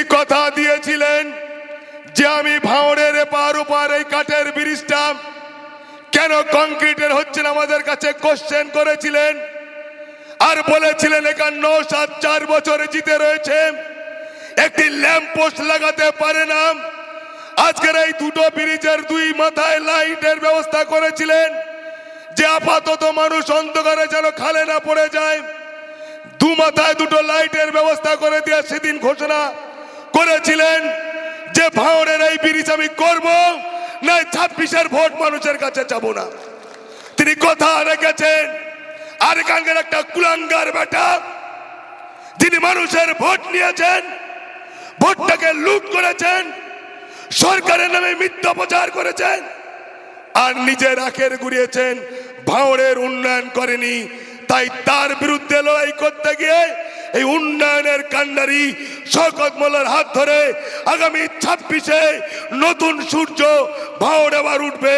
তিনি কথা দিয়েছিলেন যে আমি ভাঁড়ের এপার ওপার এই কাঠের ব্রিজটা কেন কংক্রিটের হচ্ছে না আমাদের কাছে কোশ্চেন করেছিলেন। আর বলেছিলেন একান্ন সাত চার বছরে জিতে রয়েছে। একটি ল্যাম্প পোস্ট লাগাতে পারে না। আজকের এই দুটো ব্রিজের দুই মাথায় লাইটের ব্যবস্থা করেছিলেন যে আপাতত মানুষ অন্ধকারে যেন খালে না পড়ে যায়। দু মাথায় দুটো লাইটের ব্যবস্থা করে দিয়ে সেদিন ঘোষণা করেছিলেন যে ভাঁড়ের এই ব্রিজ আমি করব না ছাব্বিশের ভোট মানুষের কাছে যাব না। তিনি কথা রেখেছেন, আর এখানকার একটা কুলাঙ্গার বেটা, যিনি মানুষের ভোট নিয়েছেন, ভোটটাকে লুট করেছেন, সরকারের নামে মিথ্যা প্রচার করেছেন, আর নিজের আখের ঘুরিয়েছেন ভাঁড়ের উন্নয়ন করেনি, তাই তার বিরুদ্ধে গিয়ে এই উন্নয়নের কান্ডারি শকত মোল্লার হাত ধরে আগামী ছাব্বিশে নতুন সূর্য ভাঁড় আবার উঠবে।